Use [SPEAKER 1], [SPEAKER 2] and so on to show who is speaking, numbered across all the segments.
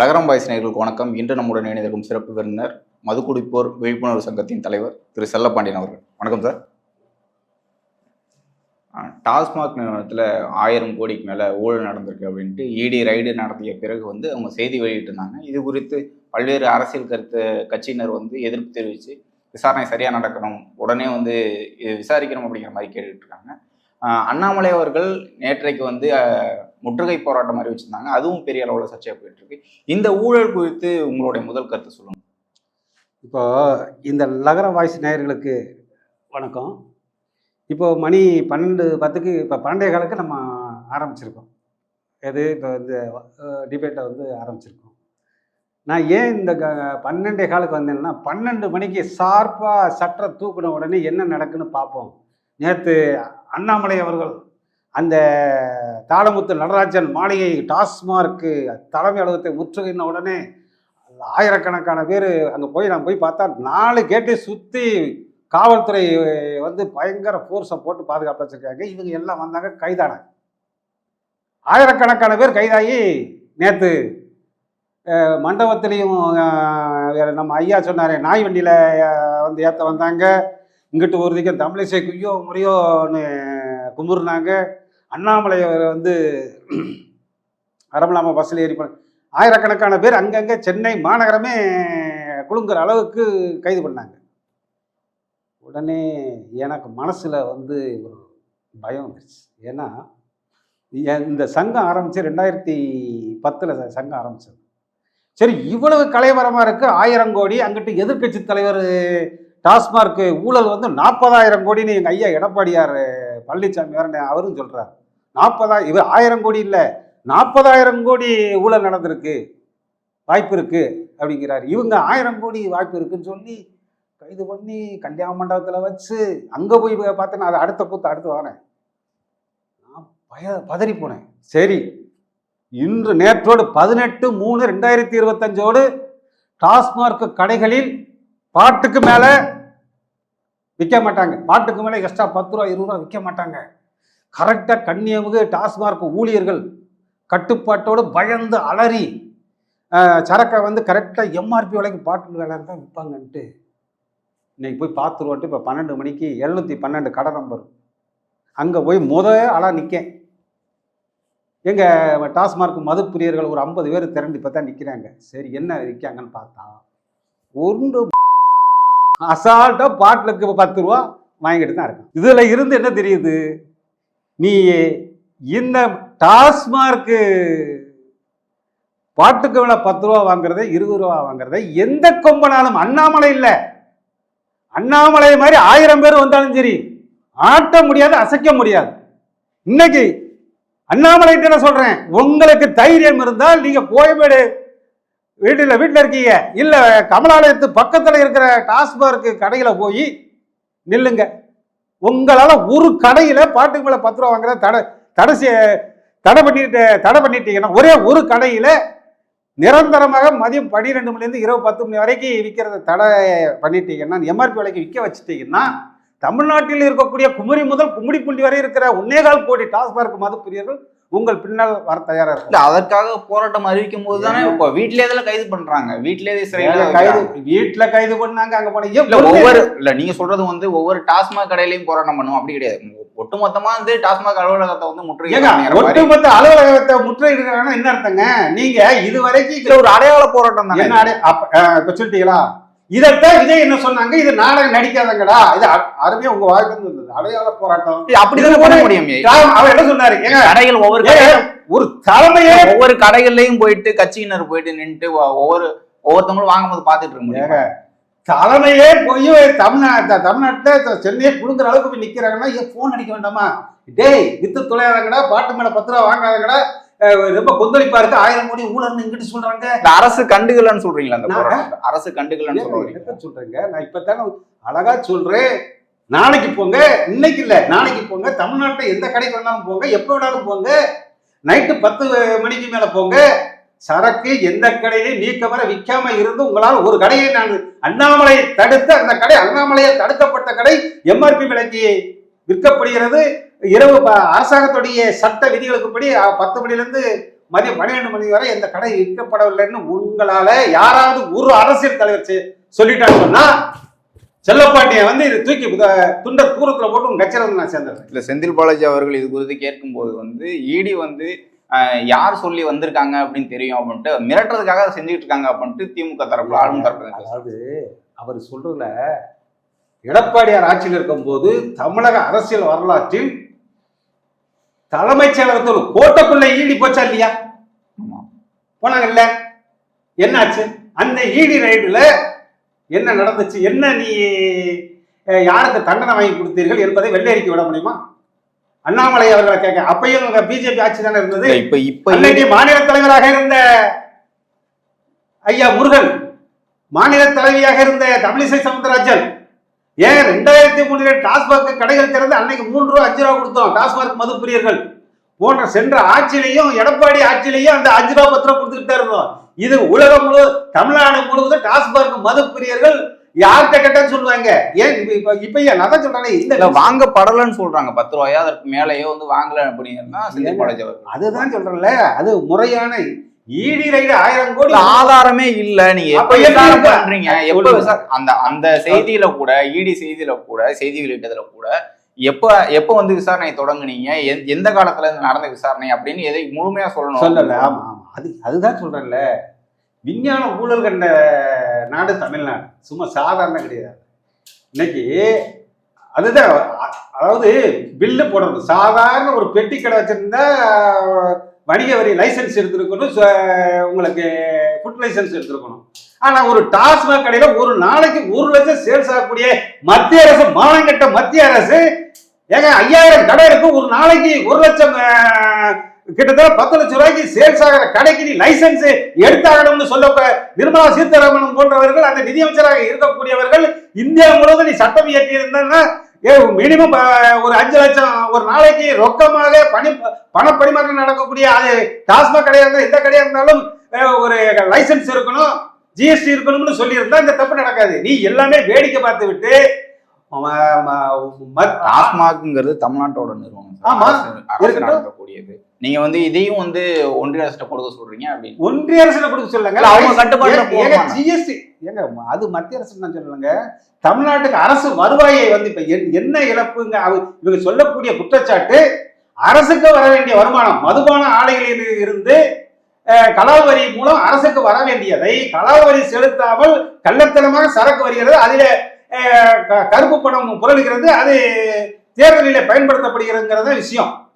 [SPEAKER 1] ரகரம் voice நேயர்களுக்கு வணக்கம். இன்று நம்முடன் இணைந்திருக்கும் சிறப்பு விருந்தினர் மதுக்குடிப்போர் விழிப்புணர்வு சங்கத்தின் தலைவர் திரு செல்லப்பாண்டியன் அவர்கள். வணக்கம் சார். டாஸ்மாக் நிறுவனத்தில் ஆயிரம் கோடிக்கு மேலே ஊழல் நடந்திருக்கு அப்படின்ட்டு இடி ரைடு நடத்திய பிறகு வந்து அவங்க செய்தி வெளியிட்டிருந்தாங்க. இது குறித்து பல்வேறு அரசியல் கருத்து கட்சியினர் வந்து எதிர்ப்பு தெரிவித்து விசாரணை சரியாக நடக்கணும் உடனே வந்து விசாரிக்கணும் அப்படிங்கிற மாதிரி கேட்டுட்ருக்காங்க அண்ணாமலை அவர்கள் நேற்றைக்கு வந்து முற்றுகை போராட்டம் அறிவிச்சிருந்தாங்க அதுவும் பெரிய அளவில் சர்ச்சையாக போயிட்டு இருக்கு இந்த ஊழல் குறித்து உங்களுடைய முதல் கருத்து சொல்லுங்க.
[SPEAKER 2] இப்போ இந்த நகர வாய்ஸ் நேயர்களுக்கு வணக்கம். இப்போ மணி பன்னெண்டு பத்துக்கு இப்போ பன்னெண்டே காலுக்கு நம்ம ஆரம்பிச்சிருக்கோம். எது? இப்போ இந்த டிபேட்டை வந்து ஆரம்பிச்சிருக்கோம். நான் ஏன் இந்த க- பன்னெண்டே காலுக்கு வந்தேன்னா பன்னெண்டு மணிக்கு ஷார்ப்பாக சட்டை தூக்கின உடனே என்ன நடக்குன்னு பார்ப்போம். நேற்று அண்ணாமலை அவர்கள் அந்த தாளமுத்து நடராஜன் மாளிகை டாஸ்மார்க்கு தலைமை அலுவலகத்தை முற்றுகையின உடனே ஆயிரக்கணக்கான பேர் அங்கே போய் நான் போய் பார்த்தா நாலு கேட்டை சுற்றி காவல்துறை வந்து பயங்கர ஃபோர்ஸை போட்டு பாதுகாப்பு வச்சுருக்காங்க. இவங்க எல்லாம் வந்தாங்க கைதானாங்க ஆயிரக்கணக்கான பேர் கைதாகி நேற்று மண்டபத்திலையும் நம்ம ஐயா சொன்னார் நாய் வண்டியில் வந்து ஏற்ற வந்தாங்க. இங்கிட்டு ஒரு திக்கம் தமிழிசை குய்யோ முறையோன்னு கும்பிட்றாங்க அண்ணாமலை வந்து அரமலாமா பஸ்ஸில் ஏறி ஆயிரக்கணக்கான பேர் அங்கங்கே சென்னை மாநகரமே குலுங்குற அளவுக்கு கைது பண்ணாங்க. உடனே எனக்கு மனசில் வந்து ஒரு பயம் வந்துருச்சு. ஏன்னா இந்த சங்கம் ஆரம்பித்து ரெண்டாயிரத்தி பத்தில் சங்கம் ஆரம்பிச்சது. சரி இவ்வளவு கலைவரமாக இருக்குது ஆயிரம் கோடி அங்கிட்டு எதிர்க்கட்சி தலைவர் டாஸ்மார்க் ஊழல் வந்து நாற்பதாயிரம் கோடின்னு எங்கள் ஐயா எடப்பாடியார் பழனிசாமி வேற அவரும் சொல்கிறார் நாற்பதாயிரம் இவர் ஆயிரம் கோடி இல்லை. நாற்பதாயிரம் கோடி ஊழல் நடந்திருக்கு. வாய்ப்பு இருக்கு அப்படிங்கிறாரு. இவங்க ஆயிரம் கோடி வாய்ப்பு இருக்குன்னு சொல்லி கைது பண்ணி கல்யாண மண்டபத்தில் வச்சு அங்கே போய் பார்த்தேன்னா அதை அடுத்த கூத்து அடுத்து வரேன் நான் பய பதறி போனேன். சரி. இன்று நேற்றோடு பதினெட்டு மூணு ரெண்டாயிரத்தி இருபத்தஞ்சோடு டாஸ்மார்க் கடைகளில் பாட்டுக்கு மேலே விற்க மாட்டாங்க. பாட்டுக்கு மேலே எக்ஸ்ட்ரா பத்து ரூபா இருபது ரூபா விற்க மாட்டாங்க. கரெக்டாக கண்ணியமுகு டாஸ்மார்க் ஊழியர்கள் கட்டுப்பாட்டோடு பயந்து அலறி சரக்கை வந்து கரெக்டாக எம்ஆர்பி விலைக்கு பாட்டில் வேலை தான் விற்பாங்கன்ட்டு. இன்னைக்கு போய் பார்த்துருவோன்ட்டு இப்போ பன்னெண்டு மணிக்கு எழுநூற்றி பன்னெண்டு கடை நம்பர் அங்கே போய் முத ஆளாக நிற்கேன் எங்கள் டாஸ்மார்க் மது பிரியர்கள் ஒரு ஐம்பது பேர் திரண்டு இப்போ தான் நிற்கிறாங்க சரி என்ன விற்காங்கன்னு பார்த்தா ஒன்று அசால்ட்டாக பாட்டிலுக்கு பத்து ரூபா வாங்கிட்டு தான் இருக்கும் இதில் இருந்து என்ன தெரியுது? நீ இந்த டாஸ்மார்க்கு பாட்டுக்கு விலை பத்து ரூபா வாங்குறத இருபது ரூபா வாங்குறத எந்த கொம்பனாலும் அண்ணாமலை இல்லை. அண்ணாமலை மாதிரி ஆயிரம் பேர் வந்தாலும் சரி ஆட்ட முடியாது அசைக்க முடியாது. இன்னைக்கு அண்ணாமலை நான் சொல்றேன் உங்களுக்கு தைரியம் இருந்தால் நீங்க கோயம்பேடு வீட்டில் வீட்டில் இருக்கீங்க. இல்லை கமலாலயத்து பக்கத்தில் இருக்கிற டாஸ்மார்க்கு கடையில் போய் நில்லுங்க. உங்களால் ஒரு கடையில் பாட்டுக்கு மேலே பத்து ரூபா வாங்குற தடை தடை தடை பண்ணிட்டு தடை பண்ணிட்டீங்கன்னா ஒரே ஒரு கடையில் நிரந்தரமாக மதியம் பன்னிரெண்டு மணிலேருந்து இரவு பத்து மணி வரைக்கும் விற்கிறத தடை பண்ணிட்டீங்கன்னா எம்ஆர்பி விலைக்கு விற்க வச்சுட்டீங்கன்னா தமிழ்நாட்டில் இருக்கக்கூடிய குமரி முதல் கும்மிடிப்பூண்டி வரை இருக்கிற ஒன்னேகால் கோடி டாஸ்மார்க் மது பிரியர்கள் உங்கள் பின்னால் வர தயாரா
[SPEAKER 1] இல்ல
[SPEAKER 2] இருக்கும்
[SPEAKER 1] அதற்காக போராட்டம் அறிவிக்கும் போது தானே இப்போ வீட்டிலே இதில் கைது பண்றாங்க. வீட்டிலே சிறையில்
[SPEAKER 2] கைது. வீட்டுல கைது பண்ணாங்க அங்க போன
[SPEAKER 1] இல்ல ஒவ்வொரு இல்ல நீங்க சொல்றது வந்து ஒவ்வொரு டாஸ்மாக் கடையிலயும் போராட்டம் பண்ணும். அப்படி கிடையாது. ஒட்டுமொத்தமா வந்து டாஸ்மாக் அலுவலகத்தை வந்து முற்றுகை.
[SPEAKER 2] ஒட்டுமொத்த அலுவலகத்தை முற்றுகையிடுறாங்கன்னா என்ன அர்த்தங்க? நீங்க இது வரைக்கும்
[SPEAKER 1] இது ஒரு அடையாள போராட்டம் தானே
[SPEAKER 2] என்ன அடை- அப்ப சொல்லிட்டீங்களா? இதைத்தான் விஜய் என்ன சொன்னாங்க? இது நாடகம் நடிக்காதங்கடா. இது அருமையா உங்க வாழ்க்கை இருந்தது. அடையாள போராட்டம்.
[SPEAKER 1] இது அப்படிதானே பண்ண முடியும்
[SPEAKER 2] அவர் என்ன சொன்னாரு?
[SPEAKER 1] கடைகள் ஒவ்வொரு
[SPEAKER 2] ஒரு தலைமையே
[SPEAKER 1] ஒவ்வொரு கடைகள்லயும் போயிட்டு கட்சியினர் போயிட்டு நின்னுட்டு ஒ- ஒவ்வொரு ஒவ்வொருத்தவங்களும் வாங்கும்போது பாத்துட்டு இருக்க முடியும்?
[SPEAKER 2] தலைமையே போய் தமிழ்நாட்டு தமிழ்நாட்டுல சென்னையே புடுங்குற அளவுக்கு போய் நிக்கிறாங்கன்னா ஏன் போன் அடிக்க வேண்டாமா? டேய் வித்து தொலையாதங்கடா பாட்டு மேல பத்து ரூபா வாங்காதங்கடா. ரொம்ப கொந்தளிப்பா இருக்கு. ஆயிரம் கோடி ஊழல்னு இங்கிட்டு சொல்றாங்க?
[SPEAKER 1] அரசு கண்டுகலன்னு சொல்றீங்களா அந்த அரசு கண்டுகலன்னு சொல்றீங்க.
[SPEAKER 2] சொல்றேங்க? நான் இப்பதானே அழகா சொல்றேன். நாளைக்கு போங்க. இன்னைக்கு இல்ல. நாளைக்கு போங்க. தமிழ்நாட்டுல எந்த கடைக்கு வேணாலும் போங்க. எப்ப வேணாலும் போங்க. நைட்டு பத்து மணிக்கு மேல போங்க. சரக்கு எந்த கடையிலையும் நீக்க வர விற்காம இருந்து உங்களால் ஒரு கடையை நான் அண்ணாமலை தடுத்து அந்த கடை அண்ணாமலையை தடுக்கப்பட்ட கடை எம்ஆர்பி விலைக்கு விற்கப்படுகிறது இரவு ப- அரசாங்கத்துடைய சட்ட விதிகளுக்குப்படி பத்து மணிலேருந்து மதியம் பன்னிரெண்டு மணி வரை எந்த கடை விற்கப்படவில்லைன்னு உங்களால யாராவது ஒரு அரசியல் தலைவர் செ- சொல்லிட்டான்னு சொன்னா செல்லப்பாண்டியன் வந்து இது தூக்கி துண்ட தூரத்துல போட்டு வந்து நான் சேர்ந்துடுறேன்
[SPEAKER 1] இல்ல செந்தில் பாலாஜி அவர்கள் இது குறித்து கேட்கும்போது வந்து இடி வந்து யார் சொல்லி வந்திருக்காங்க அப்படின்னு தெரியும் அப்படின்ட்டு மிரட்டுறதுக்காக செஞ்சுட்டு இருக்காங்க அப்படின்ட்டு திமுக தரப்புல ஆளும் தரப்புல.
[SPEAKER 2] அதாவது அவர் சொல்றதுல எடப்பாடியார் ஆட்சியில் இருக்கும்போது தமிழக அரசியல் வரலாற்றில் தலைமைச் செயலகத்தில் ஒரு கோட்டைக்குள்ள ஈடி போச்சா இல்லையா. போனாங்கல்ல. என்னாச்சு? அந்த ஈடி ரைடுல என்ன நடந்துச்சு? என்ன நீ யாருக்கு தண்டனை வாங்கி கொடுத்தீர்கள் என்பதை வெள்ளையறிக்கை விட முடியுமா? அண்ணாமலை அவர்களை கேட்க அப்பயும் பிஜேபி ஆட்சி தானே இருந்தது?
[SPEAKER 1] இப்ப இப்ப
[SPEAKER 2] அன்னைக்கு மாநில தலைவராக இருந்த ஐயா முருகன் மாநில தலைவியாக இருந்த தமிழிசை சவுந்தரராஜன் ஏன் ரெண்டாயிரத்தி மூணுல டாஸ்மாக் கடைகள் திறந்து அன்னைக்கு மூன்று ரூபா அஞ்சு ரூபா கொடுத்தோம். டாஸ்மாக் மது பிரியர்கள். போன்ற சென்ற ஆட்சியிலையும் எடப்பாடி ஆட்சியிலையும் அந்த அஞ்சு ரூபா பத்து ரூபா கொடுத்துக்கிட்டே இருந்தோம். இது உலகம் முழு தமிழ்நாடு முழுவதும் டாஸ்மாக் மது பிரியர்கள் யார்கிட்ட கேட்டான்னு சொல்லுவாங்க. ஏன் இப்ப- இப்ப ஏன்? நான் தான் சொல்றேனே இந்த
[SPEAKER 1] இல்ல வாங்கப்படலன்னு சொல்றாங்க. பத்து ரூபாயோ அதற்கு மேலேயோ வந்து வாங்கல அப்படின்னா செந்தில் பாலாஜி
[SPEAKER 2] அதுதான் சொல்றேன்ல. அது முறையான ஈடி ரைடு ஆயிரம் கோடி
[SPEAKER 1] ஆதாரமே இல்ல. நீங்க எப்ப விசாரணை? பண்றீங்க? எப்ப அந்த அந்த செய்தியில கூட இடி செய்தியில கூட செய்தி வெளியிட்டதுல கூட எப்ப எப்ப வந்து விசாரணை தொடங்குனீங்க? எந்த- எந்த காலத்துல இருந்து நடந்த விசாரணை அப்படின்னு எதை முழுமையா சொல்லணும்?
[SPEAKER 2] சொல்லல ஆமா ஆமா. அது அதுதான் சொல்றேன்ல. விஞ்ஞான ஊழல் கண்ட நாடு தமிழ்நாடு. சும்மா சாதாரண கிடையாது. இன்னைக்கு அதுதான் அதாவது பில்லு போடுறது சாதாரண ஒரு பெட்டி கடை வச்சிருந்தா வணிக வரி லைசென்ஸ் எடுத்திருக்கணும் ச- உங்களுக்கு ஃபுட் லைசன்ஸ் எடுத்திருக்கணும். ஆனா ஒரு டாஸ்மாக் கடையில ஒரு நாளைக்கு ஒரு லட்சம் சேல்ஸ் ஆகக்கூடிய மத்திய அரசு மானங்கட்ட மத்திய அரசு ஏங்க ஐயாயிரம் கடை இருக்கு ஒரு நாளைக்கு ஒரு லட்சம் கிட்டத்தட்ட பத்து லட்சம் ரூபாய்க்கு சேல்ஸ் ஆகிற கடைக்கு நீ லைசன்ஸ் எடுத்தாகணும்னு சொல்ல நிர்மலா சீதாராமன் போன்றவர்கள் அந்த நிதியமைச்சராக இருக்கக்கூடியவர்கள் இந்தியா முழுவதும் நீ சட்டம் இயற்றி இருந்தான்னா மினிமம் ஒரு அஞ்சு லட்சம் ஒரு நாளைக்கு ரொக்கமாக பணி பண பரிமாற்றம் நடக்கக்கூடிய அது டாஸ்மாக் கடையா இருந்தால் எந்த கடையா இருந்தாலும் ஒரு லைசென்ஸ் இருக்கணும் ஜிஎஸ்டி இருக்கணும்னு சொல்லியிருந்தா இந்த தப்பு நடக்காது. நீ எல்லாமே வேடிக்கை பார்த்து விட்டு
[SPEAKER 1] டாஸ்மாக்ங்கிறது தமிழ்நாட்டோட நிறுவனம்.
[SPEAKER 2] ஆமா.
[SPEAKER 1] அரசு- அரசு. நடத்தக்கூடியது நீங்க வந்து இதையும் வந்து ஒன்றிய அரசு கொடுக்க சொல்றீங்க அப்படின்னு
[SPEAKER 2] ஒன்றிய அரசுல கொடுக்க சொல்லுங்க
[SPEAKER 1] அவங்க போடுவாங்க.
[SPEAKER 2] ஜிஎஸ்டி ஏங்க அது மத்திய அரசு நான் சொல்லுங்க தமிழ்நாட்டுக்கு அரசு வருவாயை வந்து இப்ப என்- என்ன இழப்புங்க இவங்க சொல்லக்கூடிய குற்றச்சாட்டு அரசுக்கு வர வேண்டிய வருமானம் மதுபான ஆலைகளில் இருந்து அஹ், கலால் வரி மூலம் அரசுக்கு வர வேண்டியதை கலால் வரி செலுத்தாமல் கள்ளத்தனமாக சரக்கு வருகிறது அதில கருப்பு பணம் புரளுகிறது அது தேர்தலில் பயன்படுத்தப்படுகிறதுங்கிறத விஷயம்.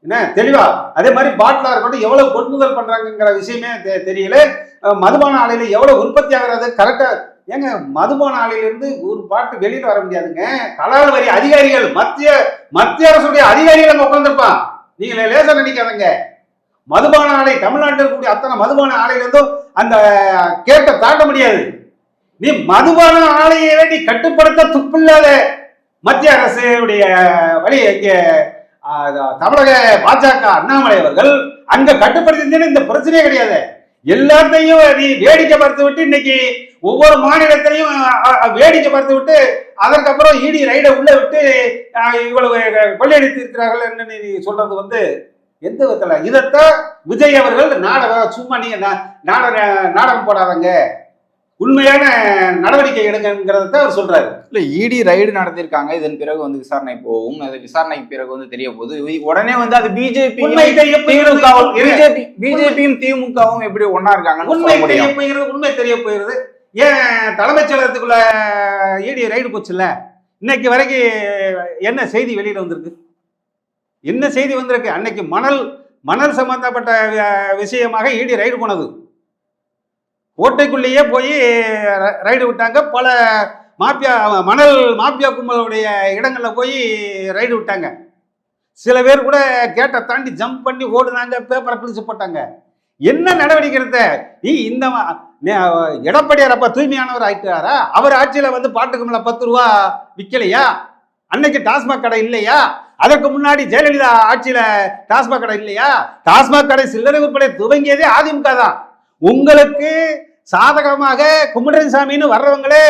[SPEAKER 2] என்ன? தெளிவா? அதே மாதிரி பாட்டிலாக இருக்கட்டும் எவ்வளவு கொள்முதல் பண்றாங்கிற விஷயமே தெ- தெரியல. மதுபான ஆலையில எவ்வளவு உற்பத்தி ஆகிறது? கரெக்டா ஏங்க மதுபான ஆலையிலிருந்து ஒரு பாட்டு வெளியில் வர முடியாதுங்க. கலால் வரி அதிகாரிகள் மத்திய மத்திய அரசுடைய அதிகாரிகள் அங்க உட்காந்துருப்பான் நீங்க லேசா நினைக்காதங்க. மதுபான ஆலை தமிழ்நாட்டில் இருக்கக்கூடிய அத்தனை மதுபான ஆலையிலிருந்தும் அந்த கேட்ட தாண்ட முடியாது. நீ மதுபான ஆலையை நீ கட்டுப்படுத்த துப்பில்லாத மத்திய அரசுடைய வழி இங்கே தமிழக பாஜக அண்ணாமலை அவர்கள் அங்க கட்டுப்படுத்தி இந்த பிரச்சனையே கிடையாது. எல்லாத்தையும் நீ வேடிக்கை பார்த்து விட்டு இன்னைக்கு ஒவ்வொரு மாநிலத்திலையும் வேடிக்கை பார்த்து விட்டு அதற்கப்புறம் இடி ரைடை உள்ள விட்டு இவ்வளவு கொள்ளையடித்து இருக்கிறார்கள் என்று நீ சொல்றது வந்து எந்த விதத்துல? இதைத்தான் விஜய் அவர்கள் நாடகம் சும்மா நீங்க நாடக நாடகம் போடாதங்க. உண்மையான நடவடிக்கை எடுங்கிறத தான் அவர் சொல்றாரு.
[SPEAKER 1] இல்ல இடி ரைடு நடத்திருக்காங்க. இதன் பிறகு வந்து விசாரணை போகும். அது விசாரணைக்கு பிறகு வந்து தெரிய இது உடனே வந்து அது பிஜேபி பிஜேபியும் திமுகவும் எப்படி ஒன்னா இருக்காங்கன்னு
[SPEAKER 2] உண்மை தெரிய போகிறது உண்மை தெரிய போகிறது. ஏன் தலைமைச் செயலகத்துக்குள்ள இடி ரைடு போச்சுல்ல? இன்னைக்கு வரைக்கும் என்ன செய்தி வெளியில வந்திருக்கு? என்ன செய்தி வந்திருக்கு? அன்னைக்கு மணல் மணல் சம்பந்தப்பட்ட விஷயமாக இடி ரைடு போனது. ஓட்டைக்குள்ளேயே போய் ரைடு விட்டாங்க. பல மாப்பியா மணல் மாப்பியா கும்பலுடைய இடங்களில் போய் ரைடு விட்டாங்க. சில பேர் கூட கேட்டை தாண்டி ஜம்ப் பண்ணி ஓடுனாங்க பேப்பரை பிடிச்சு போட்டாங்க. என்ன நடவடிக்கை எடுத்த நீ இந்த ம- எடப்பாடியார் அப்ப தூய்மையானவர் ஆயிட்டாரா? அவர் ஆட்சியில் வந்து பாட்டுக்கு மேல பத்து ரூபா விற்கலையா அன்னைக்கு டாஸ்மாக் கடை இல்லையா? அதற்கு முன்னாடி ஜெயலலிதா ஆட்சியில டாஸ்மாக் கடை இல்லையா? டாஸ்மாக் கடை சில்லறை விற்பனை துவங்கியதே அதிமுக தான். உங்களுக்கு சாதகமாக கும்பிடுறன் சாமின்னு வர்றவங்களே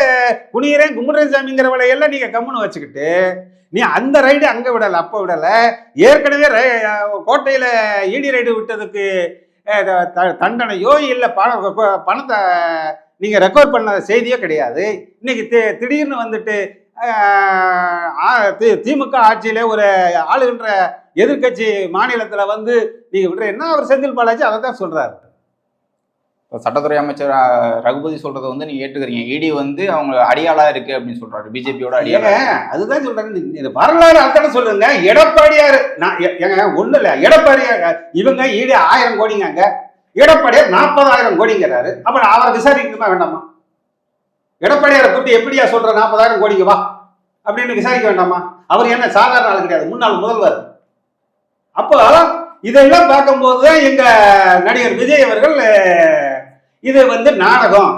[SPEAKER 2] குனியிறேன் கும்பிடுறன் சாமிங்கிறவளை எல்லாம் நீங்க கம்முன்னு வச்சுக்கிட்டு நீ அந்த ரைடு அங்க விடல அப்ப விடல. ஏற்கனவே ரை- கோட்டையில ஈடி ரைடு விட்டதுக்கு த- தண்டனையோ இல்லை பண பணத்தை நீங்கள் ரெக்கவர் பண்ண செய்தியோ கிடையாது. இன்னைக்கு தி திடீர்னு வந்துட்டு திமுக ஆட்சியிலே ஒரு ஆளுகின்ற எதிர்க்கட்சி மாநிலத்தில் வந்து நீங்கள் விடுற என்ன அவர் செந்தில் பாலாஜி அதை தான் சொல்கிறாரு
[SPEAKER 1] இப்போ சட்டத்துறை அமைச்சர் ரகுபதி சொல்றதை வந்து நீங்க ஏற்றுக்கிறீங்க இடி வந்து அவங்க அடியாளா இருக்கு அப்படின்னு சொல்றாரு. பிஜேபியோட அடியாளா
[SPEAKER 2] அதுதான் சொல்றேன் வரலாறு அதான சொல்லுங்க எடப்பாடியார் நான் ஏங்க ஒண்ணு இல்ல. எடப்பாடியார் இவங்க ஈடு ஆயிரம் கோடிங்க எடப்பாடியார் நாற்பதாயிரம் கோடிங்கிறாரு. அப்ப அவரை விசாரிக்கணுமா வேண்டாமா? எடப்பாடியாரை கூப்பிட்டு எப்படியா சொல்ற நாற்பதாயிரம் கோடிங்க வா அப்படின்னு விசாரிக்க வேண்டாமா? அவர் என்ன சாதாரண ஆள் கிடையாது. முன்னாள் முதல்வர். அப்போ இதெல்லாம் பார்க்கும்போது தான் எங்க நடிகர் விஜய் அவர்கள் இது வந்து நாடகம்.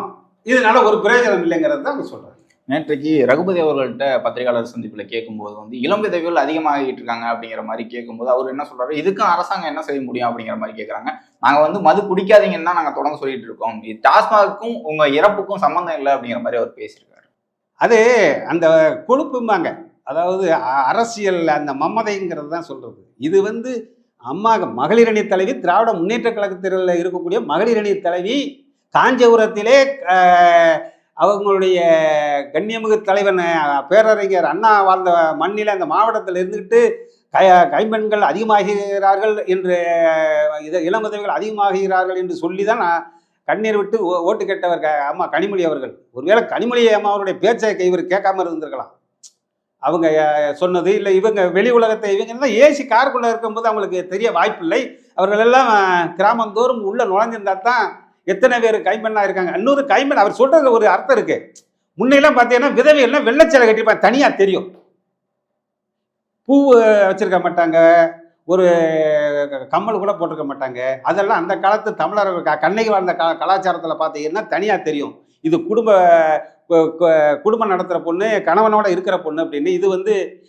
[SPEAKER 2] இதனால ஒரு பிரயோஜனம் இல்லைங்கிறது தான் அவங்க சொல்றாங்க.
[SPEAKER 1] நேற்றைக்கு ரகுபதி அவர்கள்ட்ட பத்திரிகையாளர் சந்திப்புல கேட்கும்போது வந்து இளம் விதவிகள் அதிகமாகிட்டு இருக்காங்க அப்படிங்கிற மாதிரி கேட்கும்போது அவர் என்ன சொல்றாரு? இதுக்கும் அரசாங்கம் என்ன செய்ய முடியும் அப்படிங்கிற மாதிரி கேட்கறாங்க. நாங்க வந்து மது குடிக்காதீங்கன்னு தான் நாங்க தொடர்ந்து சொல்லிட்டு இருக்கோம். இது டாஸ்மாகுக்கும் உங்க இறப்புக்கும் சம்பந்தம் இல்லை அப்படிங்கிற மாதிரி அவர் பேசியிருக்காரு.
[SPEAKER 2] அது அந்த கொழுப்பும்பாங்க. அதாவது அரசியல் அந்த மமதைங்கிறது தான் சொல்றது. இது வந்து அம்மா மகளிரணி தலைவி திராவிட முன்னேற்ற கழகத்தில் இருக்கக்கூடிய மகளிரணி தலைவி காஞ்சிபுரத்திலே அவங்களுடைய கண்ணியமிகு தலைவன் பேரறிஞர் அண்ணா வாழ்ந்த மண்ணில் அந்த மாவட்டத்தில் இருந்துக்கிட்டு கை கைம்பெண்கள் அதிகமாகிறார்கள் என்று இது இளமுதவிகள் அதிகமாகிறார்கள் என்று சொல்லி தான் நான் கண்ணீர் விட்டு ஓ- ஓட்டு கேட்டவர் க- அம்மா கனிமொழி அவர்கள். ஒருவேளை கனிமொழி அம்மாவுடைய பேச்சை இவர் கேட்காம இருந்திருக்கலாம். அவங்க சொன்னது இல்லை இவங்க வெளி உலகத்தை இவங்க தான் ஏசி காருக்குள்ளே இருக்கும்போது அவங்களுக்கு தெரிய வாய்ப்பில்லை. அவர்கள் எல்லாம் கிராமந்தோறும் உள்ளே நுழைஞ்சிருந்தா தான் எத்தனை பேர் கைம்பெண்ணா இருக்காங்க? இன்னொரு கைம்பெண் அவர் சொல்கிறது ஒரு அர்த்தம் இருக்கு. முன்னையெல்லாம் பார்த்தீங்கன்னா விதவைகள்லாம் வெள்ளச்சலை கட்டிப்பாங்க தனியாக தெரியும். பூ வச்சிருக்க மாட்டாங்க. ஒரு கம்மல் கூட போட்டிருக்க மாட்டாங்க. அதெல்லாம் அந்த காலத்து தமிழர் க- கண்ணகி வாழ்ந்த க கலாச்சாரத்தில் பார்த்தீங்கன்னா தனியாக தெரியும். இது குடும்ப குடும்பம் நடத்துகிற பொண்ணு கணவனோட இருக்கிற பொண்ணு அப்படின்னு. இது வந்து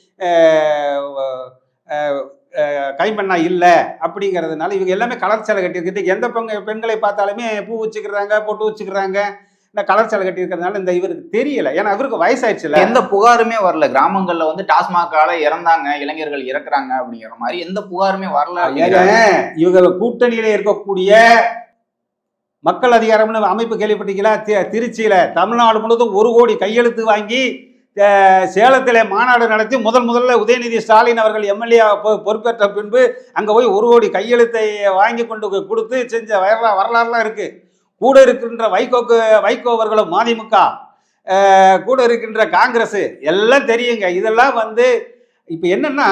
[SPEAKER 2] கைம்பெண்ணா இல்லை அப்படிங்கிறதுனால இவங்க எல்லாமே கலர் சேலை கட்டியிருக்கிட்டு எந்த பெண் பெண்களை பார்த்தாலுமே பூ வச்சுக்கிறாங்க பொட்டு வச்சுக்கிறாங்க. இந்த கலர் சேலை கட்டியிருக்கிறதுனால இந்த இவருக்கு தெரியல. ஏன்னா இவருக்கு வயசாயிடுச்சுல.
[SPEAKER 1] எந்த புகாருமே வரல. கிராமங்கள்ல வந்து டாஸ்மாகால இறந்தாங்க இளைஞர்கள் இறக்குறாங்க அப்படிங்கிற மாதிரி எந்த புகாருமே வரல.
[SPEAKER 2] இவங்க கூட்டணியில இருக்கக்கூடிய மக்கள் அதிகாரம்னு அமைப்பு கேள்விப்பட்டீங்களா திருச்சியில தமிழ்நாடு முழுவதும் ஒரு கோடி கையெழுத்து வாங்கி சேலத்தில் மாநாடு நடத்தி முதல் முதல்ல உதயநிதி ஸ்டாலின் அவர்கள் எம்எல்ஏ பொறுப்பேற்ற பின்பு அங்கே போய் ஒரு கோடி கையெழுத்தை வாங்கி கொண்டு கொடுத்து செஞ்ச வரலா வரலாறுலாம் இருக்குது கூட இருக்கின்ற வைகோக்கு வைகோ அவர்களும் மதிமுக கூட இருக்கின்ற காங்கிரஸ் எல்லாம் தெரியுங்க. இதெல்லாம் வந்து இப்போ என்னென்னா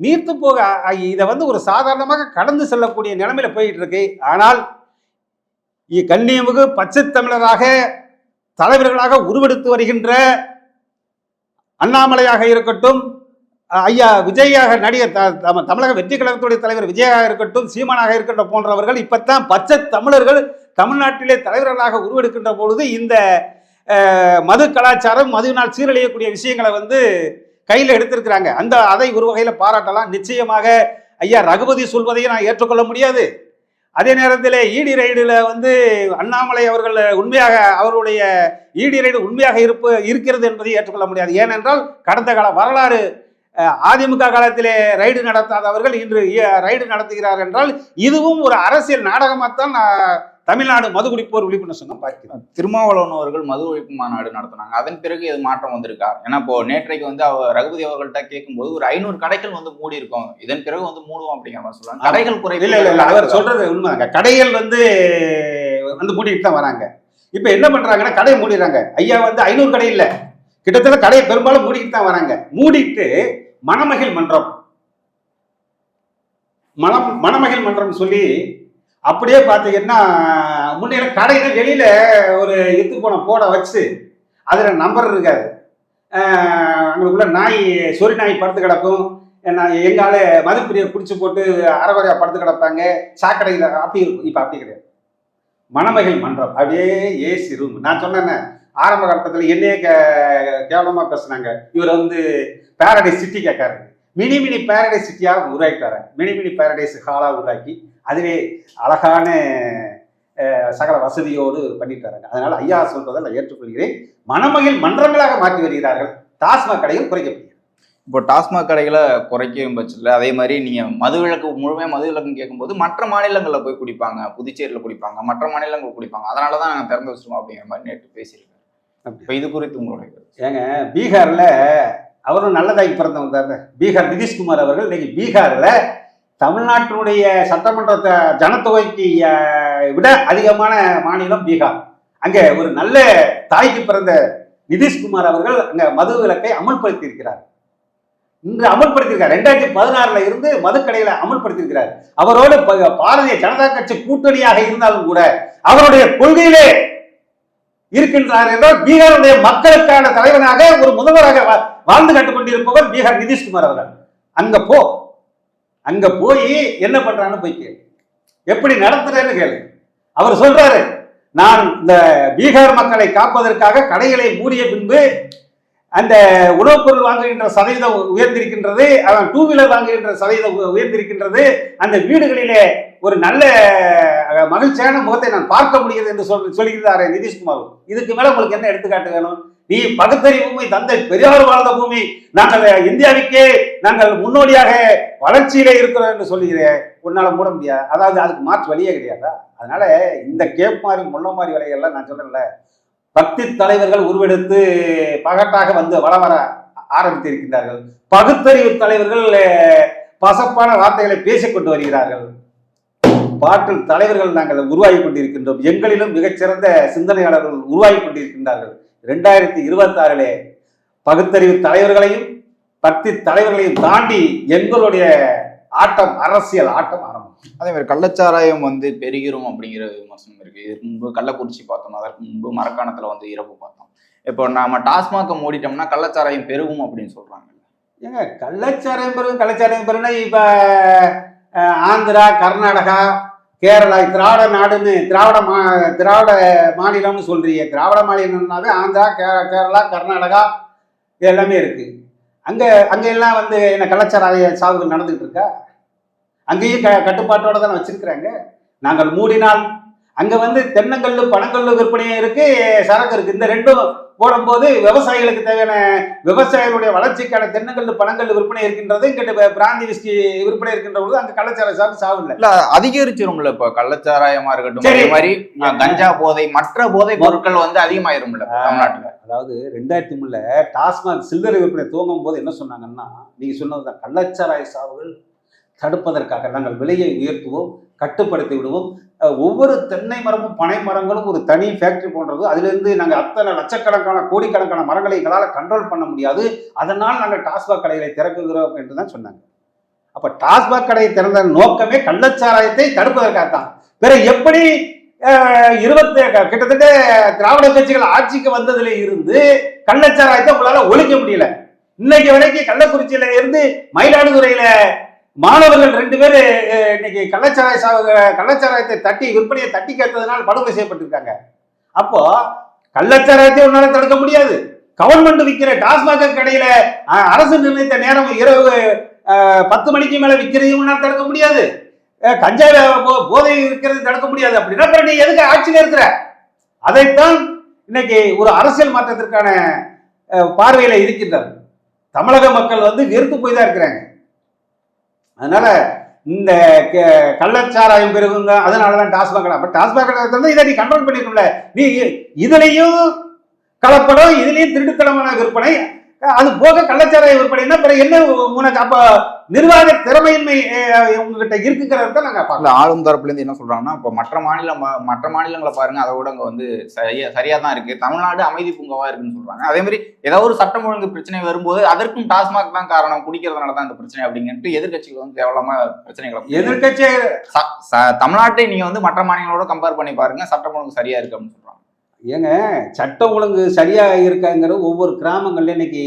[SPEAKER 2] நீர்த்து போக இதை வந்து ஒரு சாதாரணமாக கடந்து செல்லக்கூடிய நிலமையில போயிட்டு இருக்கு ஆனால் இ- கண்ணியமிகு பச்சை தமிழராக தலைவர்களாக உருவெடுத்து வருகின்ற அண்ணாமலையாக இருக்கட்டும் ஐயா விஜயாக நடிகர் த- தமிழக வெற்றி கழகத்துடைய தலைவர் விஜயாக இருக்கட்டும் சீமானாக இருக்கட்டும் போன்றவர்கள் இப்பத்தான் பச்சை தமிழர்கள் தமிழ்நாட்டிலே தலைவர்களாக உருவெடுக்கின்ற பொழுது இந்த மது கலாச்சாரம் மதுவினால் சீரழியக்கூடிய விஷயங்களை வந்து கையில் எடுத்திருக்கிறாங்க. அந்த அதை ஒரு வகையில் பாராட்டலாம். நிச்சயமாக ஐயா ரகுபதி சொல்வதையும் நான் ஏற்றுக்கொள்ள முடியாது. அதே நேரத்தில் ஈடி ரைடில் வந்து அண்ணாமலை அவர்கள் உண்மையாக அவருடைய ஈடி ரைடு உண்மையாக இருப்பு இருக்கிறது என்பதை ஏற்றுக்கொள்ள முடியாது. ஏனென்றால் கடந்த கால வரலாறு அதிமுக காலத்திலே ரைடு நடத்தாதவர்கள் இன்று ரைடு நடத்துகிறார் என்றால் இதுவும் ஒரு அரசியல் நாடகமாகத்தான் தமிழ்நாடு மது குடிப்போர் விழிப்புணர்வு சங்கம் பார்க்கிறேன்
[SPEAKER 1] திருமாவளவன் அவர்கள் மது ஒழிப்பு மாநாடு நடத்தினாங்க. அதன் பிறகு இது மாற்றம் வந்திருக்கா ஏன்னா இப்போ நேற்றைக்கு வந்து அவர் ரகுபதி அவர்கள்ட்ட கேட்கும்போது ஒரு ஐநூறு கடைகள் வந்து மூடி இருக்கும் இதன் பிறகு வந்து மூடுவோம் அப்படிங்கிற மாதிரி சொல்றாங்க. கடைகள்
[SPEAKER 2] இல்ல இல்ல இல்ல. அவர் சொல்றது உண்மைதாங்க. கடைகள் வந்து வந்து மூடிட்டு தான் வராங்க. இப்ப என்ன பண்றாங்கன்னா கடையை மூடிடுறாங்க. ஐயா வந்து ஐநூறு கடை இல்ல. கிட்டத்தட்ட கடையை பெரும்பாலும் மூடிட்டு தான் வராங்க. மூடிட்டு மணமகிழ் மன்றம். மணம் மணமகிழ் மன்றம் சொல்லி அப்படியே பார்த்தீங்கன்னா முன்னையில கடையில் வெளியில் ஒரு எத்து போன போட வச்சு அதில் நம்பர் இருக்காது. அங்களுக்குள்ள நாய் சொறி நாய் படுத்து கிடக்கும். நான் எங்கால மதுப்பிரியர் பிடிச்சி போட்டு அறகுறையா படுத்து கிடப்பாங்க. சாக்கடையில் அப்படி இருக்கும். இப்போ அப்படி கிடையாது. மணமகள் மன்றம். அப்படியே ஏசி ரூம் நான் சொன்னேன்னே ஆரம்ப கட்டத்தில் என்னையே கே கேவலமாக பேசுனாங்க. இவர் வந்து பேரடைஸ் சிட்டி கேட்காரு. மினி மினி பேரடைஸ் சிட்டியாக உருவாக்கிட்டாரு. மினி மினி பேரடைஸ் ஹாலாக உருவாக்கி அதிலே அழகான சகல வசதியோடு பண்ணிட்டு வராங்க அதனால ஐயா சொல்றதை நான் ஏற்றுக்கொள்கிறேன். மணமகிழ் மன்றங்களாக மாற்றி வருகிறார்கள். டாஸ்மாக் கடைகள் குறைக்கப்படுகிறது
[SPEAKER 1] இப்போ டாஸ்மாக் கடைகளை குறைக்கும் பட்சத்தில் அதே மாதிரி நீங்க மது விலக்கு முழுமையாக மது விலக்குன்னு கேட்கும்போது மற்ற மாநிலங்களில் போய் குடிப்பாங்க. புதுச்சேரியில் குடிப்பாங்க. மற்ற மாநிலங்கள் குடிப்பாங்க. அதனால தான் நாங்கள் திறந்து வச்சிருக்கோம் அப்படிங்கிற மாதிரி நேற்று பேசியிருக்காரு.
[SPEAKER 2] அப்படி.
[SPEAKER 1] இப்போ இது குறித்து உங்களுடைய.
[SPEAKER 2] ஏங்க பீகார்ல அவரும் நல்லதாகி பிறந்தவங்க தானே. பீகார் நிதிஷ்குமார் அவர்கள் இன்னைக்கு பீகாரில் தமிழ்நாட்டினுடைய சட்டமன்றத்தை ஜனத்தொகைக்கு விட அதிகமான மாநிலம் பீகார். அங்கே ஒரு நல்ல தாய்க்கு பிறந்த நிதிஷ்குமார் அவர்கள் அங்கே மது விலக்கை அமல்படுத்தி இருக்கிறார் இன்று அமல்படுத்தியிருக்கார். ரெண்டாயிரத்தி பதினாறுல இருந்து மதுக்கடையில அமல்படுத்தியிருக்கிறார். அவரோடு பாரதிய ஜனதா கட்சி கூட்டணியாக இருந்தாலும் கூட அவருடைய கொள்கையிலே இருக்கின்றார் என்றால் பீகாருடைய மக்களுக்கான தலைவனாக ஒரு முதல்வராக வாழ்ந்து கட்டுக் கொண்டிருப்பவர் பீகார் நிதிஷ்குமார் அவர்கள். அங்க போ. அங்க போய் என்ன பண்றான்னு போய் கேளு. எப்படி நடத்துறேன்னு கேளு. அவர் சொல்றாரு நான் இந்த பீகார் மக்களை காப்பதற்காக கடைகளை மூடிய பின்பு அந்த உணவுப் பொருள் வாங்குகின்ற சதவீதம் உயர்ந்திருக்கின்றது அவன் டூ வீலர் வாங்குகின்ற சதவீதம் உயர்ந்திருக்கின்றது அந்த வீடுகளிலே ஒரு நல்ல மகிழ்ச்சியான முகத்தை நான் பார்க்க முடிகிறது என்று சொல் சொல்கிறார் நிதிஷ்குமார். இதுக்கு மேல உங்களுக்கு என்ன எடுத்துக்காட்டு வேணும்? நீ பகுத்தறி பூமி தந்தை பெரியார் வாழ்ந்த பூமி நாங்கள் இந்தியாவுக்கே நாங்கள் முன்னோடியாக வளர்ச்சியிலே இருக்கிறோம் என்று சொல்லுகிறேன் உன்னால மூட முடியாது அதாவது அதுக்கு மாற்று வழியே கிடையாதா? அதனால இந்த கேப் மாதிரி முள்ள மாதிரி வேலைகள்லாம் நான் சொல்றேன்ல பக்தி தலைவர்கள் உருவெடுத்து பகட்டாக வந்து வள வர ஆரம்பித்து இருக்கின்றார்கள் பகுத்தறிவு தலைவர்கள் பசப்பான வார்த்தைகளை பேசிக் கொண்டு வருகிறார்கள். பாட்டில் தலைவர்கள் நாங்கள் உருவாகி கொண்டிருக்கின்றோம். எங்களிலும் மிகச்சிறந்த சிந்தனையாளர்கள் உருவாகி கொண்டிருக்கின்றார்கள். இரண்டாயிரத்தி இருபத்தாறிலே பகுத்தறிவு தலைவர்களையும் பக்தி தலைவர்களையும் தாண்டி எங்களுடைய ஆட்டம் அரசியல் ஆட்டம் ஆரம்பம்.
[SPEAKER 1] அதே மாதிரி கள்ளச்சாராயம் வந்து பெருகிரும் அப்படிங்கிற விமர்சனம் இருக்கு. இதுக்கு முன்பு கள்ளக்குறிச்சி பார்த்தோம். அதற்கு முன்பு மரக்காணத்துல வந்து இறப்பு பார்த்தோம். இப்போ நாம டாஸ்மாகை மூடிட்டோம்னா கள்ளச்சாராயம் பெருகும் அப்படின்னு சொல்றாங்க.
[SPEAKER 2] ஏங்க கள்ளச்சாராயம் பெருகும் கள்ளச்சாராயம் பெருகுனா இப்போ ஆந்திரா கர்நாடகா கேரளா திராவிட நாடுன்னு திராவிட மா திராவிட மாநிலம்னு சொல்றீங்க. திராவிட மாநிலம்னாவே ஆந்திரா கே- கேரளா கர்நாடகா இது எல்லாமே இருக்கு. அங்கே அங்க எல்லாம் வந்து என்ன கலாச்சார சாவுகள் நடந்துகிட்டு இருக்கா? அங்கேயும் க கட்டுப்பாட்டோடு தானே வச்சிருக்கிறாங்க. நாங்கள் மூடினால் அங்க வந்து தென்னங்கல்லு பனங்கல்லு விற்பனையும் இருக்கு சரக்கு இருக்கு. இந்த ரெண்டும் போடும்போது விவசாயிகளுக்கு தேவையான விவசாயிகளுடைய வளர்ச்சிக்கான தென்னங்கல்லு பனங்கல்லு விற்பனை இருக்கின்றது. இங்கிட்ட பிராந்தி விஸ்கி விற்பனை இருக்கின்ற பொழுது அங்க கள்ளச்சார சாவு சாவு இல்லை.
[SPEAKER 1] அதிகரிச்சிரும்ல இப்போ. கள்ளச்சாராயமா இருக்கட்டும். அதே மாதிரி கஞ்சா போதை மற்ற போதை பொருட்கள் வந்து அதிகமாயிரும்ல தமிழ்நாட்டுல.
[SPEAKER 2] அதாவது ரெண்டாயிரத்தி மூணுல டாஸ்மாக் சில்லறை விற்பனை துவங்கும் போது என்ன சொன்னாங்கன்னா நீங்க சொன்னதுதான் கள்ளச்சாராய சாவுகள் தடுப்பதற்காக நாங்கள் விலையை உயர்த்துவோம் கட்டுப்படுத்தி விடுவோம். ஒவ்வொரு தென்னை மரமும் பனை மரங்களும் ஒரு தனி ஃபேக்டரி போன்றது. அதிலிருந்து நாங்கள் அத்தனை லட்சக்கணக்கான கோடிக்கணக்கான மரங்களை எங்களால் கண்ட்ரோல் பண்ண முடியாது. அதனால் நாங்கள் டாஸ்மாக் கடைகளை திறக்குகிறோம் என்று தான் சொன்னாங்க. அப்போ டாஸ்மாக் கடையை திறந்த நோக்கமே கள்ளச்சாராயத்தை தடுப்பதற்காக தான் வேற எப்படி இருபத்தி கிட்டத்தட்ட திராவிட கட்சிகள் ஆட்சிக்கு வந்ததுல இருந்து கள்ளச்சாராயத்தை உங்களால ஒழிக்க முடியல. இன்னைக்கு வரைக்கும் கள்ளக்குறிச்சியில இருந்து மயிலாடுதுறையில மாணவர்கள் ரெண்டு பேர் இன்னைக்கு கள்ளச்சாராய சாவு கள்ளச்சாராயத்தை தட்டி விற்பனையை தட்டி கேட்டதுனால படுகொலை செய்யப்பட்டிருக்காங்க. அப்போ கள்ளச்சாராயத்தை உன்னால தடுக்க முடியாது. கவர்மெண்ட் விற்கிற டாஸ்மாக கடையில அரசு நிர்ணயித்த நேரம் இரவு பத்து மணிக்கு மேல விற்கிறதையும் உன்னால தடுக்க முடியாது. கஞ்சா போ- போதை இருக்கிறது தடுக்க முடியாது. அப்படின்னா நீ எதுக்கு ஆட்சியில் இருக்கிற? அதைத்தான் இன்னைக்கு ஒரு அரசியல் மாற்றத்திற்கான பார்வையில இருக்கின்றது. தமிழக மக்கள் வந்து வெறுத்து போய் தான் இருக்கிறாங்க. அதனால இந்த க- கள்ளச்சாராயம் பெருகுங்க அதனால தான் டாஸ்மாக் அப்போ அப்ப டாஸ்மாக் வந்து இதை நீ கண்ட்ரோல் பண்ணிருக்கணும்ல. நீ இதுலயும் கலப்படம் இதுலயும் திருட்டுத்தனமான விற்பனை அது போக கள்ளச்சாராய விற்பனைனா பிறகு என்ன உனக்கு அப்ப நிர்வாக திறமையின்மை உங்ககிட்ட இருக்குங்கிறத தான் நாங்க பார்க்கலாம்
[SPEAKER 1] இல்ல ஆளும் தரப்புல இருந்து என்ன சொல்றாங்கன்னா இப்போ மற்ற மாநிலம் மற்ற மாநிலங்களை பாருங்க அதை விட அங்க வந்து சரியா சரியா தான் இருக்கு. தமிழ்நாடு அமைதி பூங்காவா இருக்குன்னு சொல்றாங்க. அதே மாதிரி ஏதாவது ஒரு சட்டம் ஒழுங்கு பிரச்சனை வரும்போது அதற்கும் டாஸ்மாக் தான் காரணம் குடிக்கிறதுனால தான் இந்த பிரச்சனை அப்படிங்கிட்டு எதிர்க்கட்சிகள் வந்து தேவையில்லாம பிரச்சனைகளை
[SPEAKER 2] எதிர்கட்சி
[SPEAKER 1] தமிழ்நாட்டை நீங்க வந்து மற்ற மாநிலங்களோட கம்பேர் பண்ணி பாருங்க சட்டம் ஒழுங்கு சரியா இருக்கு அப்படின்னு சொல்றாங்க.
[SPEAKER 2] ஏங்க சட்டம் ஒழுங்கு சரியாக இருக்காங்கிறது ஒவ்வொரு கிராமங்கள்ல இன்னைக்கு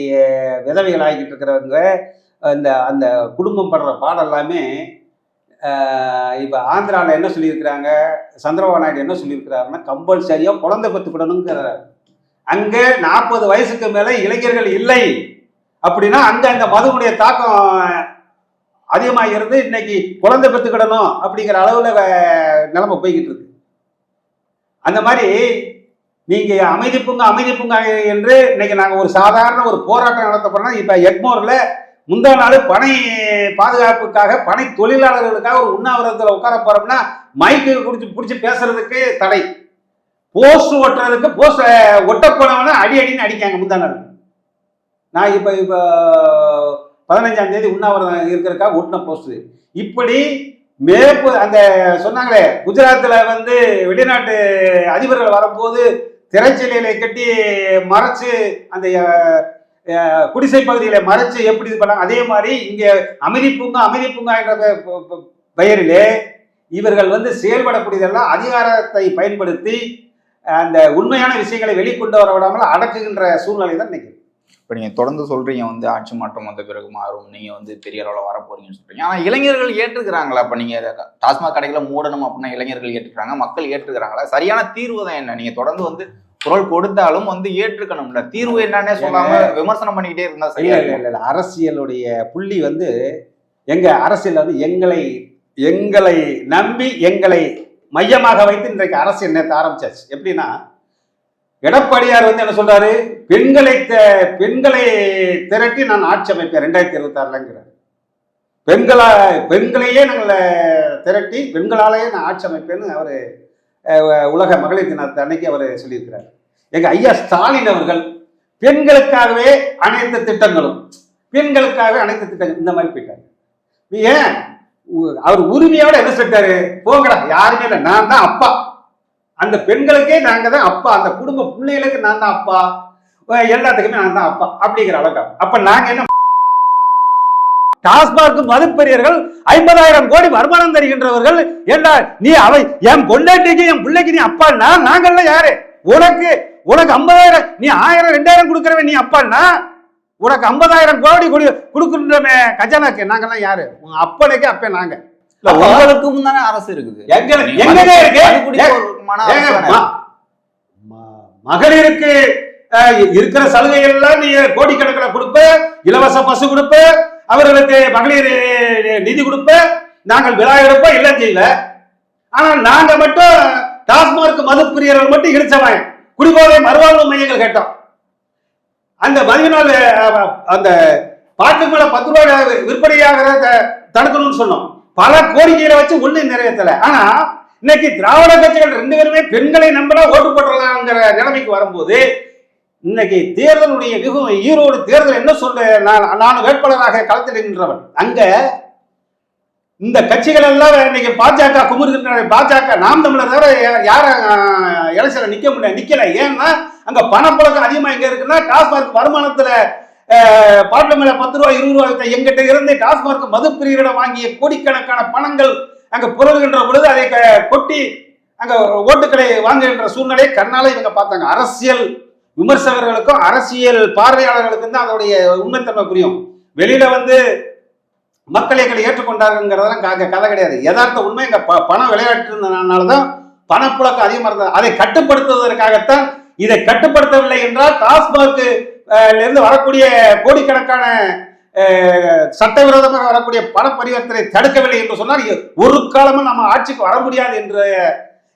[SPEAKER 2] விதவைகள் ஆகிட்டு இருக்கிறவங்க அந்த அந்த குடும்பம் படுற பாடம் எல்லாமே இப்போ ஆந்திராவில் என்ன சொல்லியிருக்கிறாங்க சந்திரபாபு நாயுடு என்ன சொல்லியிருக்கிறாருன்னா கம்பல்சரியாக குழந்தை பெற்றுக்கிடணுங்கிறார் அங்கே நாற்பது வயசுக்கு மேலே இளைஞர்கள் இல்லை அப்படின்னா அங்கே அந்த மதுவுடைய தாக்கம் அதிகமாக இருந்து இன்னைக்கு குழந்தை பெற்றுக்கிடணும் அப்படிங்கிற அளவில் நிலைமை போய்கிட்டு இருக்கு. அந்த மாதிரி நீங்க அமைதி பூங்கா அமைதி பூங்கா என்று இன்னைக்கு நாங்க ஒரு சாதாரண ஒரு போராட்டம் நடத்த போறோம்னா இப்ப எக்மோர்ல முந்தா நாள் பனை பாதுகாப்புக்காக பனை தொழிலாளர்களுக்காக ஒரு உண்ணாவிரதத்தில் உட்கார போறோம்னா மைக்கு குடிச்சு பிடிச்சி பேசுறதுக்கு தடை. போஸ்ட் ஒட்டுறதுக்கு போஸ்ட் ஒட்ட போனவன அடி அடின்னு அடிக்காங்க முந்தா நாள். நான் இப்போ இப்போ பதினஞ்சாம் தேதி உண்ணாவிரதம் இருக்கிறதுக்காக ஒட்டின போஸ்ட். இப்படி மேப்பு அந்த சொன்னாங்களே குஜராத்தில் வந்து வெளிநாட்டு அதிபர்கள் வரும்போது திரைச்சீலைகளை கட்டி மறைச்சு அந்த குடிசை பகுதியில மறைச்சு எப்படி இது பண்ணாங்க அதே மாதிரி இங்க அமைதி பூங்கா அமைதி பூங்கா என்ற பெயரிலே இவர்கள் வந்து செயல்படக்கூடியதெல்லாம் அதிகாரத்தை பயன்படுத்தி அந்த உண்மையான விஷயங்களை வெளிக்கொண்டு வர விடாமல் அடக்குகின்ற சூழ்நிலை தான் இன்னைக்கு
[SPEAKER 1] இப்போ நீங்கள் தொடர்ந்து சொல்றீங்க வந்து ஆட்சி மாற்றம் வந்த பிறகு மாறும் நீங்கள் வந்து பெரிய அளவில் வர போறீங்கன்னு சொல்றீங்க. ஆனால் இளைஞர்கள் ஏற்றுக்கிறாங்களா? இப்போ நீங்கள் டாஸ்மாக் கடைகளை மூடணும் அப்படின்னா இளைஞர்கள் ஏற்றுக்கிறாங்க மக்கள் ஏற்றுக்கிறாங்களா? சரியான தீர்வு தான் என்ன? நீங்கள் தொடர்ந்து வந்து குரல் கொடுத்தாலும் வந்து ஏற்றுக்கணும்ல. தீர்வு என்னன்னே சொல்லாம விமர்சனம் பண்ணிக்கிட்டே இருந்தா
[SPEAKER 2] இல்ல
[SPEAKER 1] சரியா
[SPEAKER 2] இல்ல இல்ல இல்ல. அரசியலுடைய புள்ளி வந்து எங்க அரசியல் வந்து எங்களை எங்களை நம்பி எங்களை மையமாக வைத்து இன்றைக்கு அரசியல் நேற்று ஆரம்பிச்சாச்சு. எப்படின்னா எடப்பாடியார் வந்து என்ன சொல்றாரு? பெண்களை த- பெண்களை திரட்டி நான் ஆட்சி அமைப்பேன் ரெண்டாயிரத்தி இருபத்தி ஆறுலங்கிறார் பெண்களா பெண்களையே நாங்கள் திரட்டி பெண்களாலேயே நான் ஆட்சி அமைப்பேன்னு அவர் உலக மகளிர் தினத்தை அன்னைக்கு அவர் சொல்லியிருக்கிறார். எங்க ஐயா ஸ்டாலின் அவர்கள் பெண்களுக்காகவே அனைத்து திட்டங்களும் பெண்களுக்காகவே அனைத்து திட்டங்கள் இந்த மாதிரி போயிட்டார். ஏன்? அவர் உரிமையோட என்ன சொல்லிட்டாரு? போங்கடா யாருமே இல்லை நான் தான் அப்பா. அந்த பெண்களுக்கே நாங்க தான் அப்பா. அந்த குடும்ப பிள்ளைகளுக்கு நான் தான் அப்பா. எல்லாத்துக்குமே நான் தான் அப்பா அப்படிங்கிற அளவுக்கு அப்ப நாங்க என்ன டாஸ்மாக் மதுப்பெரியர்கள் ஐம்பதாயிரம் கோடி வருமானம் தருகின்றவர்கள். ஏண்டா நீ அவை என் பொண்டாட்டிக்கு என் பிள்ளைக்கு நீ அப்பான்னா நாங்கள்லாம் யாரு? உனக்கு உனக்கு ஐம்பதாயிரம் நீ ஆயிரம் ரெண்டாயிரம் கொடுக்குறவன் நீ அப்பான்னா உனக்கு ஐம்பதாயிரம் கோடி கொடு கொடுக்குறமே கஜானாக்கு நாங்கெல்லாம் யாரு? உங்க அப்பனுக்கு அப்ப நாங்க.
[SPEAKER 1] உங்களுக்கும் தானே அரசு இருக்குது. நீங்க
[SPEAKER 2] மகளிருக்கு இருக்கிற சலுகைகள் எல்லாம் நீ கோடிக்கணக்கில் கொடுப்ப இலவச பசு கொடுப்ப அவர்களுக்கு மகளிர் நிதி கொடுப்ப நாங்கள் விழா எடுப்போம் எல்லாம் செய்யல ஆனால் நாங்க மட்டும் டாஸ்மார்க் மது பிரியர்கள் மட்டும் இடிச்சவன். குடிபோதை மறுவாழ்வு மையங்கள் கேட்டோம். அந்த பதினாலு அந்த பாட்டுக்கு மேல பத்து ரூபாய் விற்பனையாகிறத தடுக்கணும்னு சொன்னோம். பல கோரிக்கைகளை வச்சு ஒண்ணு நிறைவேற்றல. ஆனா இன்னைக்கு திராவிட கட்சிகள் ரெண்டு பேருமே பெண்களை நம்பினா ஓட்டு போட்டுறலாங்கிற நிலைமைக்கு வரும்போது இன்னைக்கு தேர்தலுடைய மிகவும் ஈரோடு தேர்தல் என்ன சொல்ற நான் நான் வேட்பாளராக களத்தில் நின்றவன் அங்க இந்த கட்சிகள் எல்லாம் இன்னைக்கு பாஜக குமுறுகின்ற பாஜக நாம் தமிழர் தவிர யார எலெக்ஷன்ல நிக்க முடியாது நிக்கல. ஏன்னா அங்க பணப்பழக்கம் அதிகமா எங்க இருக்குன்னா டாஸ்மாக் வருமானத்துல பாட்டில் மேல பத்து ரூபாய் இருபது ரூபாய் எங்கிட்ட இருந்து டாஸ்மாக் மது பிரிவிடம் வாங்கிய கோடிக்கணக்கான பணங்கள் அங்க புரளுகின்ற பொழுது அதை க- கொட்டி அங்க ஓட்டுக்களை வாங்குகின்ற சூழ்நிலையை கண்ணால இவங்க பார்த்தாங்க. அரசியல் விமர்சகர்களுக்கும் அரசியல் பார்வையாளர்களுக்கும் தான் அதோடைய உண்மைத்தன்மை புரியும். வெளியில வந்து மக்கள் எங்களை ஏற்றுக்கொண்டாருங்கிறதெல்லாம் க- கதை கிடையாது. யதார்த்த உண்மை இங்க பணம் விளையாட்டுனால தான் பணப்புழக்கம் அதிகமாக இருந்தது. அதை கட்டுப்படுத்துவதற்காகத்தான் இதை கட்டுப்படுத்தவில்லை என்றால் டாஸ்மாக் இருந்து வரக்கூடிய கோடிக்கணக்கான சட்டவிரோதமாக வரக்கூடிய பண பரிவர்த்தனை தடுக்கவில்லை என்று சொன்னால் ஒரு காலமும் நம்ம ஆட்சிக்கு வர முடியாது என்ற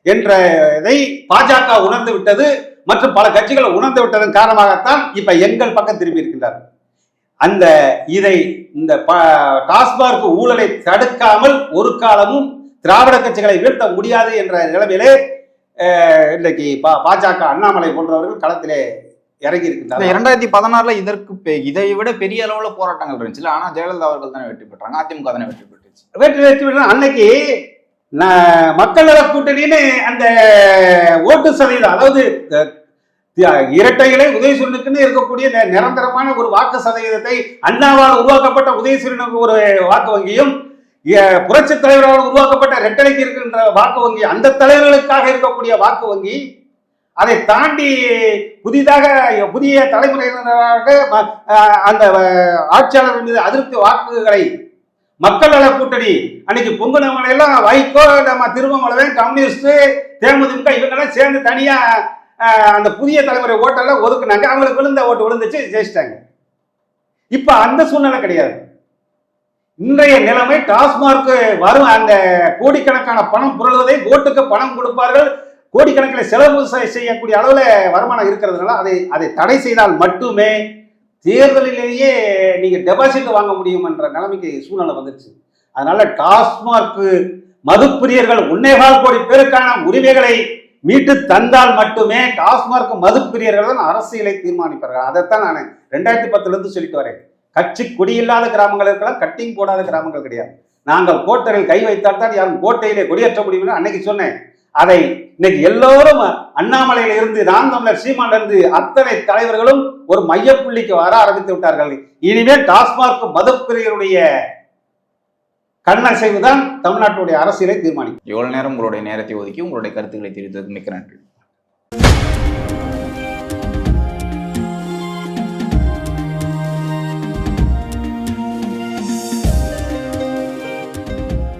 [SPEAKER 2] என்ற இதை பாஜக உணர்ந்து விட்டது மற்றும் பல கட்சிகள் உணர்ந்து விட்டதன் காரணமாகத்தான் இப்ப எங்கள் பக்கம் திரும்பி இருக்கின்றார் அந்த இதை இந்த ப- ஊழலை தடுக்காமல் ஒரு காலமும் திராவிட கட்சிகளை வீழ்த்த முடியாது என்ற நிலைமையிலே இன்றைக்கு பா- பாஜக அண்ணாமலை போன்றவர்கள் களத்திலே இறங்கி இருக்கின்றார்
[SPEAKER 1] இரண்டாயிரத்தி பதினாறுல இதற்கு பெ- இதை விட பெரிய அளவுல போராட்டங்கள் இருந்துச்சுல. ஆனா ஜெயலலிதா அவர்கள் தானே வெற்றி பெற்றாங்க. அதிமுக தானே வெற்றி பெற்றுச்சு.
[SPEAKER 2] வெற்றி வெற்றி பெற்ற அன்னைக்கு ந- மக்கள் நல கூட்டணின்னு அந்த ஓட்டு சதவீதம் அதாவது தி- இரட்டைகளை உதயசூரனுக்குன்னு இருக்கக்கூடிய நி- நிரந்தரமான ஒரு வாக்கு சதவீதத்தை அண்ணாவால் உருவாக்கப்பட்ட உதயசூரனுக்கு ஒரு வாக்கு வங்கியும் புரட்சித் தலைவரால் உருவாக்கப்பட்ட ரெட்டலைக்கு இருக்கின்ற வாக்கு வங்கி அந்த தலைவர்களுக்காக இருக்கக்கூடிய வாக்கு வங்கி அதை தாண்டி புதிதாக புதிய தலைமுறையினராக அந்த ஆட்சியாளர் மீது அதிருப்தி வாக்குகளை மக்கள் நல கூட்டணி அன்னைக்கு பொங்குனவங்களை எல்லாம் வைகோ நம்ம திருவங்கலவன் கம்யூனிஸ்ட் தேமுதிமுக இவங்கெல்லாம் சேர்ந்து தனியா அந்த புதிய தலைமுறை ஓட்டெல்லாம் ஒதுக்குனாங்க. அவங்களுக்கு விழுந்த ஓட்டு விழுந்துச்சு ஜெயிச்சிட்டாங்க. இப்ப அந்த சூழ்நிலை கிடையாது. இன்றைய நிலைமை டாஸ்மார்க் வரும் அந்த கோடிக்கணக்கான பணம் புரளுவதை ஓட்டுக்கு பணம் கொடுப்பார்கள் கோடிக்கணக்கில் செலவு செய்யக்கூடிய அளவில் வருமானம் இருக்கிறதுனால அதை அதை தடை செய்தால் மட்டுமே தேர்தலிலேயே நீங்கள் டெபாசிட் வாங்க முடியும்ன்ற நிலைமைக்கு சூழ்நிலை வந்துருச்சு. அதனால டாஸ்மாக் மதுப்பிரியர்கள் ஒன்னேகால் கோடி பேருக்கான உரிமைகளை மீட்டு தந்தால் மட்டுமே டாஸ்மாக் மதுப்பிரியர்கள் தான் அரசியலை தீர்மானிப்பார்கள். அதைத்தான் நான் ரெண்டாயிரத்தி பத்துலேருந்து சொல்லிட்டு வரேன். கட்சி கொடியில்லாத கிராமங்கள் இருக்கலாம் கட்டிங் போடாத கிராமங்கள் கிடையாது. நாங்கள் கோட்டையில் கை வைத்தால் தான் யாரும் கோட்டையிலே கொடியேற்ற முடியும்னு அன்னைக்கு சொன்னேன். அதை இன்னைக்கு எல்லோரும் அண்ணாமலையில இருந்து நாம் தமிழர் சீமான்ல இருந்து அத்தனை தலைவர்களும் ஒரு மையப்புள்ளிக்கு வர ஆரம்பித்து விட்டார்கள். இனிமேல் டாஸ்மாக் மதுப்பிரியருடைய கண்ணசைவு தான் தமிழ்நாட்டுடைய அரசியலை தீர்மானிக்கும்.
[SPEAKER 1] இவ்வளவு நேரம் உங்களுடைய நேரத்தை ஒதுக்கி உங்களுடைய கருத்துக்களை தெரிவித்ததுக்கு மிக்க நன்றி.